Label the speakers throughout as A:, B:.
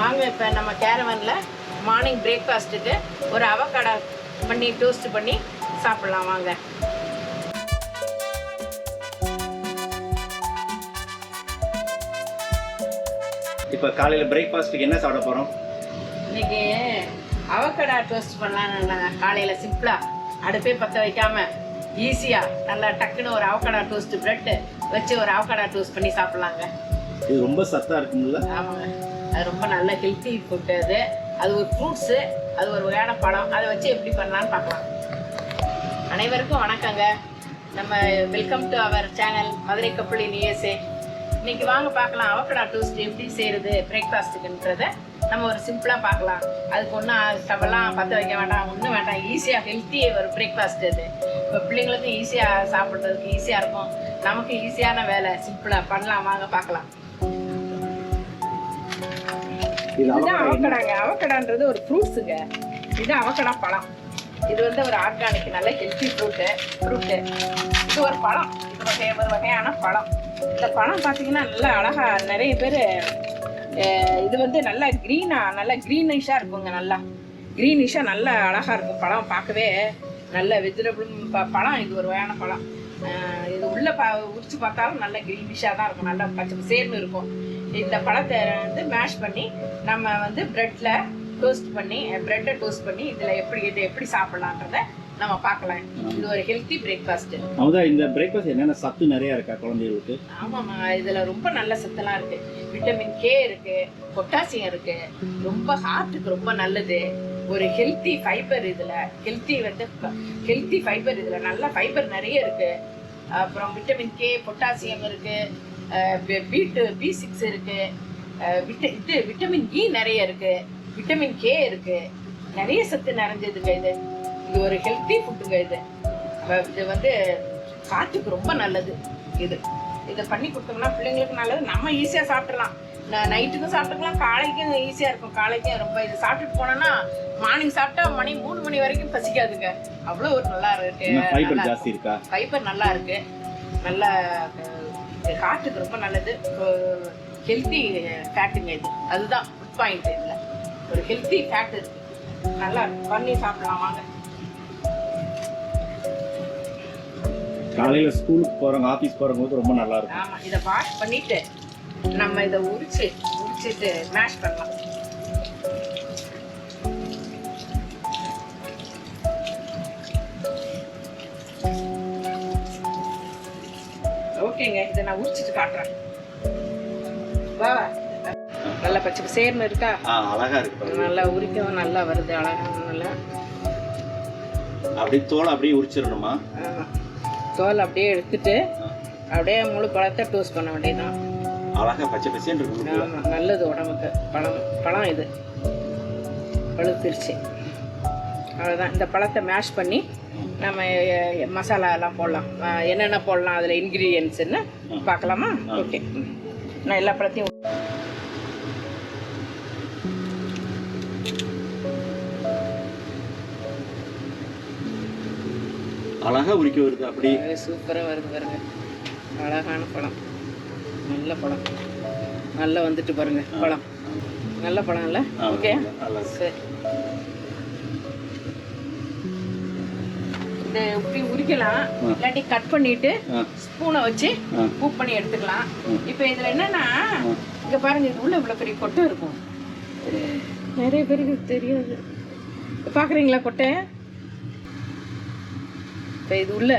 A: வாங்க இப்போ நம்ம கேரவனில் மார்னிங் பிரேக்ஃபாஸ்ட்டுக்கு ஒரு அவக்கடை பண்ணி டோஸ்ட் பண்ணி சாப்பிட்லாம் வாங்க.
B: இப்போ காலையில் பிரேக்ஃபாஸ்ட்டுக்கு என்ன சாப்பிட போகிறோம்
A: இன்னைக்கு அவக்கடா டோஸ்ட் பண்ணலாம்னு நாங்கள் காலையில் சிம்பிளாக அடுப்பே பற்ற வைக்காம ஈஸியாக நல்லா டக்குன்னு ஒரு அவக்கடா டோஸ்ட் பிரெட்டு வச்சு ஒரு அவக்கடா டோஸ்ட் பண்ணி சாப்பிட்லாங்க.
B: இது ரொம்ப சத்தாக இருக்கும்ல?
A: ஆமாங்க. அது ரொம்ப நல்ல ஹெல்த்தி ஃபுட்டு அது. அது ஒரு ஃப்ரூட்ஸு அது ஒரு வகையான பழம். அதை வச்சு எப்படி பண்ணலான்னு பார்க்கலாம். அனைவருக்கும் வணக்கங்க. நம்ம welcome to our channel Madurai கப்பலி நியசே இன்னைக்கு வாங்க பார்க்கலாம் அவக்கடா டோஸ்ட் எப்படி செய்கிறது பிரேக்ஃபாஸ்ட்டுக்குன்றத நம்ம ஒரு சிம்பிளாக பார்க்கலாம். அதுக்கு ஒன்றும் ஸ்டவெல்லாம் பற்ற வைக்க வேண்டாம். ஒன்றும் வேண்டாம். ஈஸியாக ஹெல்த்தி ஒரு பிரேக்ஃபாஸ்ட் அது. இப்போ பிள்ளைங்களுக்கும் ஈஸியாக சாப்பிட்றதுக்கு ஈஸியாக இருக்கும். நமக்கு ஈஸியான வேலை. சிம்பிளாக பண்ணலாம். வாங்க பார்க்கலாம். இதுதான்? அவக்கடாங்க அவக்கடான்றது ஒரு ஃப்ரூட்ஸுங்க இது அவக்கடா பழம். இது வந்து ஒரு ஆர்கானிக் நல்ல ஹெல்த்தி ஃப்ரூட்டு ஃப்ரூட்டு இது ஒரு பழம். இது வகை ஒரு வகையான பழம். இந்த பழம் பார்த்தீங்கன்னா நல்லா அழகா நிறைய பேர் இது வந்து நல்லா க்ரீனாக நல்லா க்ரீனிஷாக இருக்குங்க நல்லா. க்ரீனிஷாக நல்லா அழகா இருக்கும். பழம் பார்க்கவே நல்ல வெஜிடபிளும் பழம். இது ஒரு வகையான பழம். இது உள்ள ப உரிச்சு பார்த்தாலும் நல்ல க்ரீனிஷாக தான் இருக்கும். நல்லா பச்சை சேர்ந்து இருக்கும். இந்த பழத்தை வந்து மேஷ் பண்ணி நம்ம வந்து ப்ரெட்டில் டோஸ்ட் பண்ணி ப்ரெட்டை டோஸ்ட் பண்ணி இதில் எப்படி இதை எப்படி சாப்பிட்லான்றத நம்ம பார்க்கலாம். இது ஒரு ஹெல்த்தி பிரேக்ஃபாஸ்ட்டு
B: அமுதா இந்த பிரேக்ஃபாஸ்ட் என்னென்ன சத்து நிறையா இருக்கா குழந்தைகளுக்கு
A: ஆமாம்மா இதில் ரொம்ப நல்ல சத்தெல்லாம் இருக்கு. விட்டமின் கே இருக்கு பொட்டாசியம் இருக்கு. ரொம்ப ஹார்ட்டுக்கு ரொம்ப நல்லது. ஒரு ஹெல்த்தி ஃபைபர் இதில் ஹெல்த்தி வந்து ஹெல்த்தி ஃபைபர் இதில் நல்ல ஃபைபர் நிறைய இருக்கு. அப்புறம் விட்டமின் கே பொட்டாசியம் இருக்கு பீட்டு பி சிக்ஸ் இருக்கு. அஹ் விட்ட இது விட்டமின் இ நிறைய இருக்கு. விட்டமின் கே இருக்கு. நிறைய சத்து நிறைஞ்சதுங்க இது. இது ஒரு ஹெல்த்தி ஃபுட்டுங்க இது. இது வந்து காற்றுக்கு ரொம்ப நல்லது இது. இதை பண்ணி கொடுத்தோம்னா பிள்ளைங்களுக்கு நல்லது. நம்ம ஈஸியாக சாப்பிட்றலாம் நைட்டுக்கும் சாப்பிட்டுக்கலாம் காலைக்கும் ஈஸியாக இருக்கும். காலைக்கும் ரொம்ப இது. சாப்பிட்டுட்டு போனோம்னா மார்னிங் சாப்பிட்டா மணி மூணு மணி வரைக்கும் பசிக்காதுங்க. அவ்வளோ ஒரு நல்லா இருக்கு?
B: ஃபைபர்
A: நல்லா
B: இருக்கா.
A: நல்லா அஹ், காற்றுக்கு ரொம்ப நல்லது. ஹெல்த்தி ஃபேட்டுங்க இது. அதுதான் குட் பாயிண்ட் இதில். ஒரு ஹெல்த்தி ஃபேட் இருக்கு. நல்லா. பண்ணி சாப்பிடலாம் வாங்க.
B: காலையில் ஸ்கூலுக்கு போகிறவங்க ஆஃபீஸ் போகிறவங்களுக்கு ரொம்ப நல்லா இருக்கும்.
A: ஆமா இதை வாஷ் பண்ணிட்டு நம்ம இதை உரிச்சு உரிச்சிட்டு மேஷ் பண்ணலாம். நான் உரிச்சிட்டு காட்டுறேன். வா நல்லா பச்சை சேர்னு இருக்கா?
B: அழகா இருக்கு
A: நல்லா உரிக்கவும் நல்லா வருது அழகா நல்லா.
B: அப்படியே தோலை அப்படியே உரிச்சிடணுமா.
A: தோல் அப்படியே எடுத்துட்டு அப்படியே முழு பழத்தை டோஸ்ட் பண்ண வேண்டியதுதான்.
B: அழகா பச்சை பச்சைன்னு இருக்கு
A: ஆமா நல்லது உடம்புக்கு. பழம் பழம் இது. பழுத்திருச்சு. அவ்வளோதான் இந்த பழத்தை மேஷ் பண்ணி நம்ம மசாலா எல்லாம் போடலாம். என்னென்ன போடலாம் அதில் இன்க்ரீடியன்ட்ஸ்ன்னு பார்க்கலாமா? ஓகே நான் எல்லா பழத்தையும்
B: அழகா உரிக்க வருது அப்படி.
A: சூப்பராக வருது பாருங்க. அழகான பழம். நல்ல பழம். நல்லா வந்துட்டு பாருங்க பழம். நல்ல பழம் இல்லை ஓகே. சரி. இந்த இப்படி உரிக்கலாம் இல்லாட்டி கட் பண்ணிட்டு ஸ்பூனை வச்சு. கூப் பண்ணி எடுத்துக்கலாம். இப்போ இதில் என்னன்னா இங்க பாருங்க இது உள்ள இவ்வளோ பெரிய கொட்டை இருக்கும். நிறைய பேருக்கு தெரியாது. பார்க்குறீங்களா கொட்டை? இப்போ இது உள்ள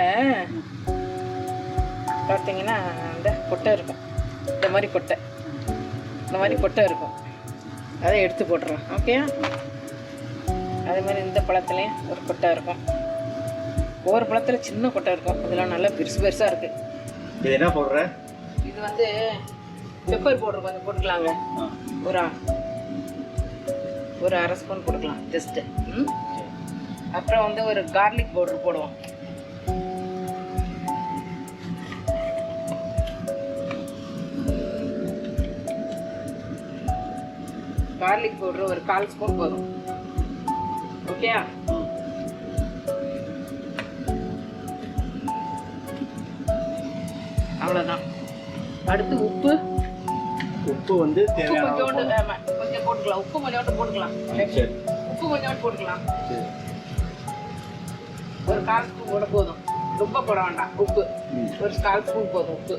A: பார்த்தீங்கன்னா இந்த கொட்டை இருக்கும். இந்த மாதிரி கொட்டை. இந்த மாதிரி கொட்டை இருக்கும். அதை எடுத்து போட்டுறலாம். ஓகே அதே மாதிரி இந்த பழத்துலேயும் ஒரு கொட்டை இருக்கும். ஒவ்வொரு பழத்தில் சின்ன கொட்டை இருக்கும். இதெல்லாம் நல்லா பெருசு பெருசாக இருக்குது
B: இது என்ன போடுற
A: இது வந்து பெப்பர் பவுடர் கொஞ்சம் போட்டுக்கலாங்க. ஒரு ஒரு அரை ஸ்பூன் போட்டுக்கலாம் ஜஸ்ட்டு அப்புறம் வந்து ஒரு கார்லிக் பவுடர் போடுவோம். கார்லிக் பவுடர் ஒரு கால் ஸ்பூன் போதும். ஓகே அவ்வளோதான் அடுத்து உப்பு.
B: உப்பு வந்து தேவையான
A: கொஞ்சோண்டு கொஞ்சம் போட்டுக்கலாம். உப்பு கொஞ்சோண்டு போட்டுக்கலாம்.
B: சரி.
A: உப்பு கொஞ்சோண்டு போட்டுக்கலாம். ஒரு கால் ஸ்பூன் கூட போதும். ரொம்ப போட வேண்டாம். உப்பு. ஒரு கால் ஸ்பூன் போதும் உப்பு.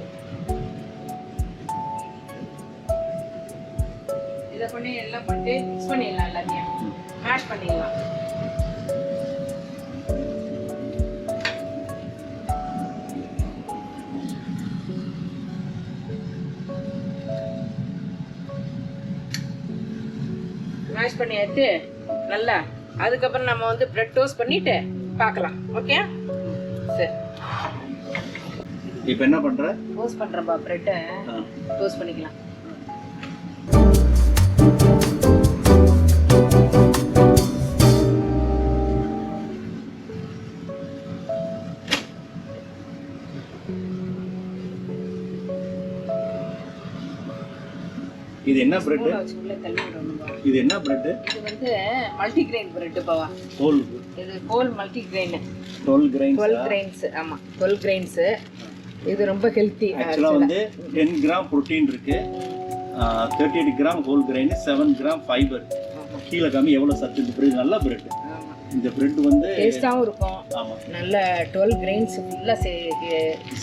A: இதை பண்ணி எல்லாம் பண்ணிட்டு மிக்ஸ் பண்ணிடலாம் எல்லாத்தையும். மேஷ் பண்ணிடலாம். மேஷ் பண்ணி எடுத்து நல்லா. அதுக்கப்புறம் நம்ம வந்து பிரெட் டோஸ்ட் பண்ணிட்டு பார்க்கலாம் ஓகே சரி.
B: இப்போ என்ன பண்ற?
A: டோஸ்ட் பண்றப்பா பிரெட்டை. டோஸ்ட் பண்ணிக்கலாம்.
B: இது என்ன பிரெட்
A: உள்ள தள்ளி விடணும்பா
B: இது என்ன பிரெட்
A: இது வந்து மல்டி கிரெயின் பிரெட் பாவா.
B: ஹோல்
A: இது whole multi grain
B: twelve grains
A: twelve grains ஆமா. டுவெல் கிரெயின்ஸ் இது ரொம்ப ஹெல்த்தி
B: ஆக்சுவலாக வந்து டென் கிராம் புரோட்டீன் இருக்கு. Thirty eight gram whole grain seven gram fibre கீழே காமி எவ்வளோ சத்து? இந்த பிரெட் நல்ல பிரெட் இந்த பிரெட் வந்து
A: டேஸ்டாவும் இருக்கும்.
B: ஆமா.
A: நல்ல டுவெல் கிரெயின்ஸ் ஃபுல்லா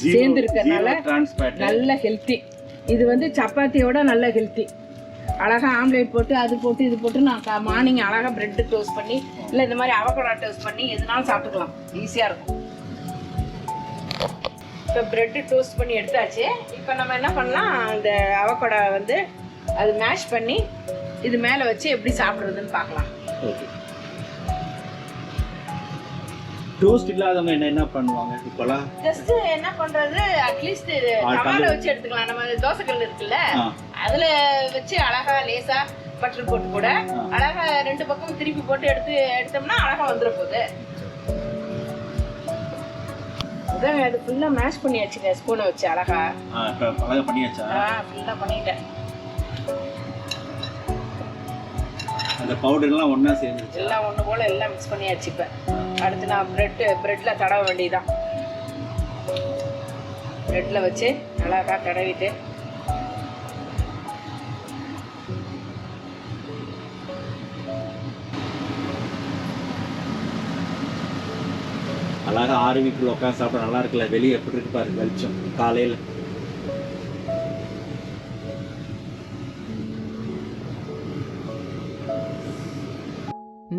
A: சேர்ந்து இருக்கறனால நல்ல ஹெல்த்தி இது வந்து சப்பாத்தியோட நல்ல ஹெல்த்தி அழகா ஆம்லேட் போட்டு அது போட்டு இது போட்டு நான் மார்னிங் அழகாக பிரெட் டோஸ்ட் பண்ணி இல்லை இந்த மாதிரி அவகடா டோஸ்ட் பண்ணி எதுனாலும் சாப்பிட்டுக்கலாம். ஈஸியாக இருக்கும். இப்போ பிரெட்டு டோஸ்ட் பண்ணி எடுத்தாச்சு. இப்போ நம்ம என்ன பண்ணலாம்? இந்த அவகோடா வந்து அது மேஷ் பண்ணி இது மேலே வச்சு எப்படி சாப்பிட்றதுன்னு பார்க்கலாம்.
B: ஓகே டோஸ்ட் இல்லாதவங்க என்ன என்ன பண்ணுவாங்க இப்போலாம்?
A: ஜஸ்ட் என்ன பண்றது? அட்லீஸ்ட் தவால வச்சு எடுத்துக்கலாம். நம்ம தோசைக்கல் இருக்குல்ல?
B: ஆ.
A: அதுல வச்சு அழகா லேசா பட்டர் போட்டு கூட. அழகா ரெண்டு பக்கம் திருப்பி போட்டு எடுத்து எடுத்தோம்னா அழகா வந்துட போகுது. அதான் அது ஃபுல்லா மேஷ் பண்ணி வச்சுங்க ஸ்பூனை வச்சு அழகா.
B: அழகாக பண்ணியாச்சா?
A: ஃபுல்லா பண்ணிட்டேன்.
B: அந்த பவுடர்லாம் ஒன்றா சேர்ந்துருச்சு
A: எல்லாம் ஒண்ணு போல எல்லாம் மிக்ஸ் பண்ணியாச்சு இப்ப. அடுத்து நான் பிரெட் பிரெட்ல தடவ வேண்டியதுதான். பிரெட்ல வச்சு அழகா தடவிட்டு.
B: அழகா ஆறு வீக்குள்ள உட்காந்து சாப்பிட நல்லா இருக்குல்ல? வெளியே எப்படி இருக்கு பாரு வெளிச்சம் காலையில்.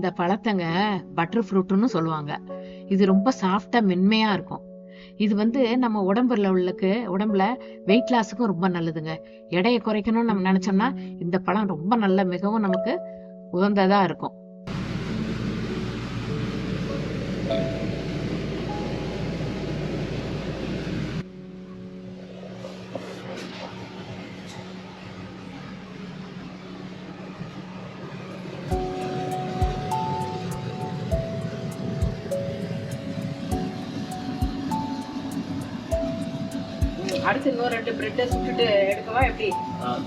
C: இந்த பழத்தங்க பட்டர் ஃப்ரூட்டுன்னு சொல்லுவாங்க. இது ரொம்ப சாஃப்டா மென்மையா இருக்கும். இது வந்து நம்ம உடம்புல உள்ளக்கு உடம்புல வெயிட் லாஸுக்கும் ரொம்ப நல்லதுங்க. எடையை குறைக்கணும்னு நம்ம நினைச்சோம்னா இந்த பழம் ரொம்ப நல்ல மிகவும் நமக்கு உகந்ததா இருக்கும்.
A: அடுத்து இன்னும் ரெண்டு பிரெட்டை சுட்டுட்டு எடுக்கவா? எப்படி?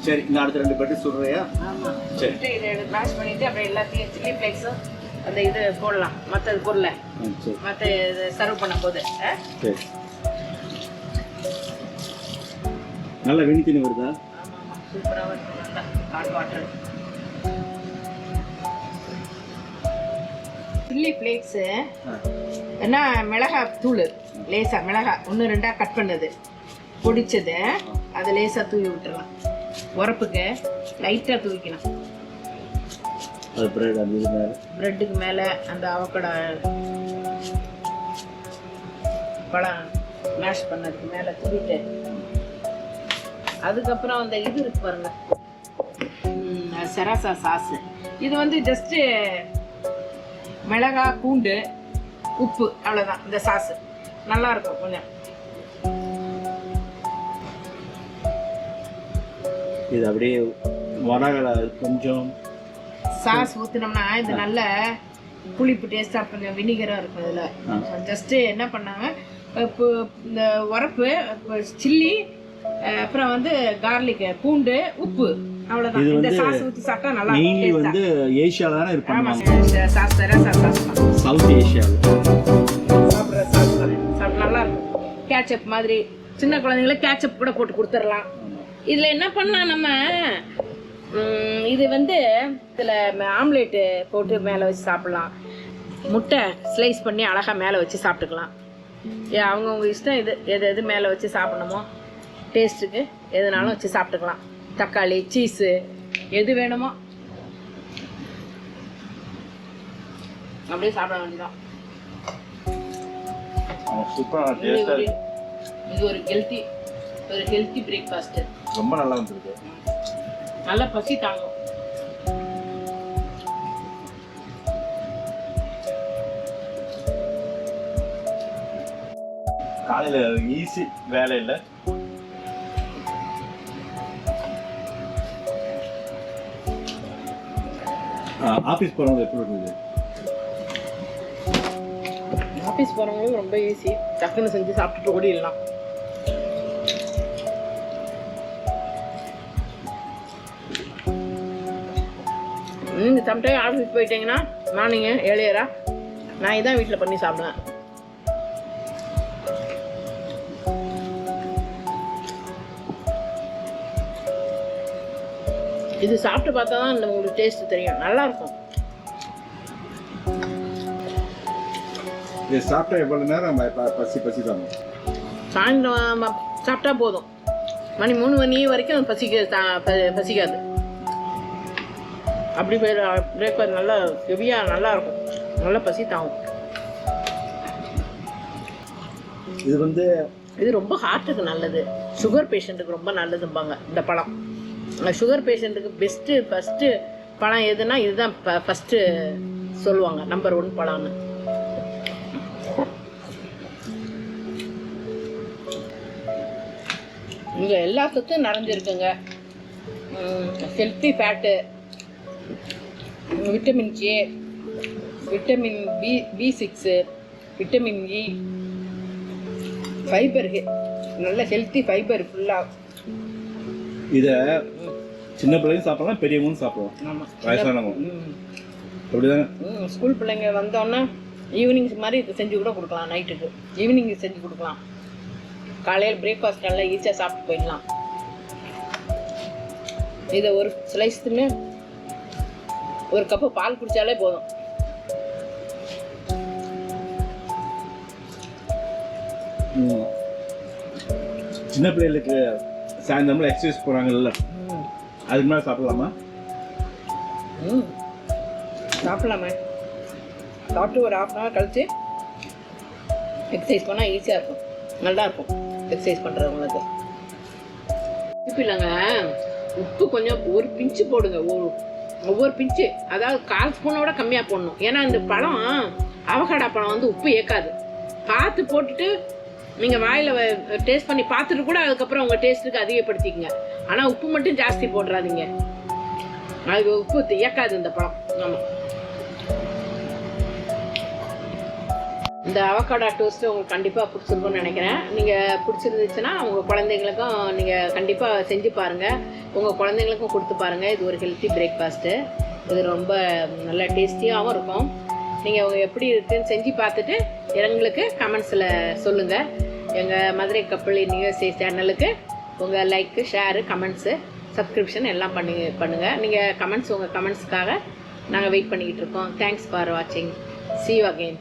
B: சரி இந்த அடுத்த ரெண்டு பெட்டு சொல்றியா
A: ஆமா.
B: சரி.
A: சுட்டு இதை மேஷ் பண்ணிட்டு அப்படியே எல்லாத்தையும் சில்லி ஃப்ளேக்ஸும் அந்த இது போடலாம். மற்ற பொருளை. மற்ற இது சர்வ் பண்ணும் போது?
B: சரி. நல்ல வெணி தண்ணி வருதா?
A: சூப்பராக நல்லா. Hot water chilli flakes. என்ன? மிளகாய் தூள் லேசா மிளகாய் ஒன்று ரெண்டா கட் பண்ணது. பொடிச்சது அதை லேசா தூவி விட்டுறலாம். உரப்புக்கு லைட்டாக
B: மேலே?
A: பிரெட்டுக்கு மேலே அந்த அவக்கடா பழம் மேஷ் பண்ணதுக்கு மேலே தூவிட்டு அதுக்கப்புறம் அந்த இது இருக்கு பாருங்க. சராசா சாஸ் இது வந்து ஜஸ்ட்டு மிளகா பூண்டு உப்பு அவ்வளோதான் இந்த சாஸ் நல்லா இருக்கும் கொஞ்சம்.
B: இது அப்படியே வடகலை கொஞ்சம்.
A: சாஸ் ஊற்றினோம்னா இது நல்ல புளிப்பு டேஸ்ட்டாக கொஞ்சம் வினிகராக இருக்கும். இதில் ஜஸ்ட்டு என்ன பண்ணாங்க இப்போ இந்த உரப்பு சில்லி அப்புறம் வந்து கார்லிக் பூண்டு உப்பு. அவ்வளோதான் இந்த சாஸ் ஊற்றி சாப்பிட்டா நல்லா
B: மெயின்லி வந்து ஏஷியாவில் தானே பண்ணுவாங்க?
A: சாஸ் தரேன் சாஸ்
B: சவுத் ஏஷியாவில்
A: சாப்பிட்ற சாஸ் நல்லா இருக்கும். கேச்சப் மாதிரி. சின்ன குழந்தைங்களுக்கு கேச்சப் கூட போட்டு கொடுத்துடலாம். இதில் என்ன பண்ணலாம் நம்ம? இது வந்து இதில் ஆம்லேட்டு போட்டு மேலே வச்சு சாப்பிட்லாம். முட்டை ஸ்லைஸ் பண்ணி அழகாக மேலே வச்சு சாப்பிட்டுக்கலாம். ஏ, அவங்கவங்க இஷ்டம் இது எது எது மேலே வச்சு சாப்பிடணுமோ டேஸ்ட்டுக்கு எதுனாலும் வச்சு சாப்பிட்டுக்கலாம். தக்காளி சீஸு எது வேணுமோ. அப்படியே சாப்பிட வேண்டியதான் இது ஒரு இது ஒரு ஹெல்த்தி பிரேக்ஃபாஸ்ட்டு
B: ரொம்ப நல்லா வந்துருக்கு.
A: நல்லா பசி தாங்கும்.
B: காலையில் ஈஸி வேலை இல்லை. ஆஃபீஸ் போகிறவங்க எப்படி இருக்குது
A: ஆஃபீஸ் போகிறவங்களும் ரொம்ப ஈஸி டக்குன்னு செஞ்சு சாப்பிட்டுட்டு ஓடிடலாம். சம்டைம் ஆஃபீஸ் போயிட்டீங்கன்னா மார்னிங்கு ஏழையரா. நான் இதான் வீட்டில் பண்ணி சாப்பிடுவேன். இது சாப்பிட்டு பார்த்தா தான் இந்த உங்களுக்கு டேஸ்ட் தெரியும். நல்லா இருக்கும்.
D: இது சாப்பிட்டா எவ்வளவு நேரம் பசி பசி தாங்க
A: சாயந்தரம் சாப்பிட்டா போதும். மணி மூணு மணி வரைக்கும் பசிக்க பசிக்காது. அப்படி பிரேக்ஃபாஸ்ட் நல்லா ஹெவியாக நல்லா இருக்கும். நல்லா பசி தாங்கும்
B: இது வந்து
A: இது ரொம்ப ஹார்ட்டுக்கு நல்லது. சுகர் பேஷண்ட்டுக்கு ரொம்ப நல்லதும்பாங்க இந்த பழம். சுகர் பேஷண்ட்டுக்கு பெஸ்ட்டு ஃபஸ்ட்டு பழம் எதுனா இதுதான் ஃபஸ்ட்டு சொல்லுவாங்க நம்பர் ஒன் பழம்னு. இங்கே எல்லா சத்தும் நிறைஞ்சிருக்குங்க. Healthy fat vitamin J vitamin B B six vitamin E. Fibre நல்ல ஹெல்த்தி ஃபைபர் ஃபுல்லாக
B: இதை சின்ன பிள்ளைங்க சாப்பிடலாம் பெரியவங்களும் சாப்பிடலாம். வயசானவங்க. அப்படிதானே?
A: ஸ்கூல் பிள்ளைங்க வந்தோன்னே ஈவினிங் மாதிரி இது செஞ்சு கூட கொடுக்கலாம் நைட்டுக்கு. ஈவினிங் செஞ்சு கொடுக்கலாம். காலையில் பிரேக்ஃபாஸ்ட் நல்லா ஈஸியாக சாப்பிட்டு போயிடலாம். இதை ஒரு ஸ்லைஸ் தின்னு ஒரு கப்பு பால் குடித்தாலே போதும்.
B: சின்ன பிள்ளைகளுக்கு சாயந்தரம்ல எக்ஸசைஸ் போகிறாங்கல்ல அதுக்கு மேலே சாப்பிடலாமா?
A: ம். சாப்பிடலாமே. சாப்பிட்டு ஒரு ஹாஃப் அன் ஹவர் கழிச்சு எக்ஸசைஸ் பண்ணால் ஈஸியாக இருக்கும். நல்லா இருக்கும் எக்ஸசைஸ் பண்ணுறவங்களுக்கு உப்பு இல்லைங்க. உப்பு கொஞ்சம் ஒரு பிஞ்சு போடுங்க. ஒரு ஒவ்வொரு பிஞ்சு அதாவது கால் ஸ்பூனோட கம்மியாக போடணும். ஏன்னா இந்த பழம் அவகடா பழம் வந்து உப்பு ஏற்காது பார்த்து போட்டுட்டு நீங்கள் வாயில் டேஸ்ட் பண்ணி பார்த்துட்டு கூட அதுக்கப்புறம் உங்கள் டேஸ்ட்டுக்கு அதிகப்படுத்திக்கங்க. ஆனால் உப்பு மட்டும் ஜாஸ்தி போடுறாதீங்க அது உப்பு ஏற்காது இந்த பழம். ஆமாம் இந்த அவகாடா டோஸ்ட்டு உங்களுக்கு கண்டிப்பாக பிடிச்சிருக்கும்னு நினைக்கிறேன். நீங்கள் பிடிச்சிருந்துச்சுன்னா உங்கள் குழந்தைங்களுக்கும் நீங்கள் கண்டிப்பாக செஞ்சு பாருங்கள் உங்கள் குழந்தைங்களுக்கும் கொடுத்து பாருங்கள் இது ஒரு ஹெல்த்தி பிரேக்ஃபாஸ்ட்டு இது ரொம்ப நல்ல டேஸ்டியாகவும் இருக்கும். நீங்கள் அவங்க எப்படி இருக்குன்னு செஞ்சு பார்த்துட்டு எங்களுக்கு கமெண்ட்ஸில் சொல்லுங்கள் எங்கள் மதுரை கப்பல் நியூஎஸ்ஏ சேனலுக்கு உங்கள் லைக்கு ஷேரு கமெண்ட்ஸு சப்ஸ்கிரிப்ஷன் எல்லாம் பண்ணி பண்ணுங்கள் நீங்கள் கமெண்ட்ஸ் உங்கள் கமெண்ட்ஸுக்காக நாங்கள் வெயிட் பண்ணிக்கிட்டு இருக்கோம். தேங்க்ஸ் ஃபார் வாட்சிங் சி யூ அகெயின்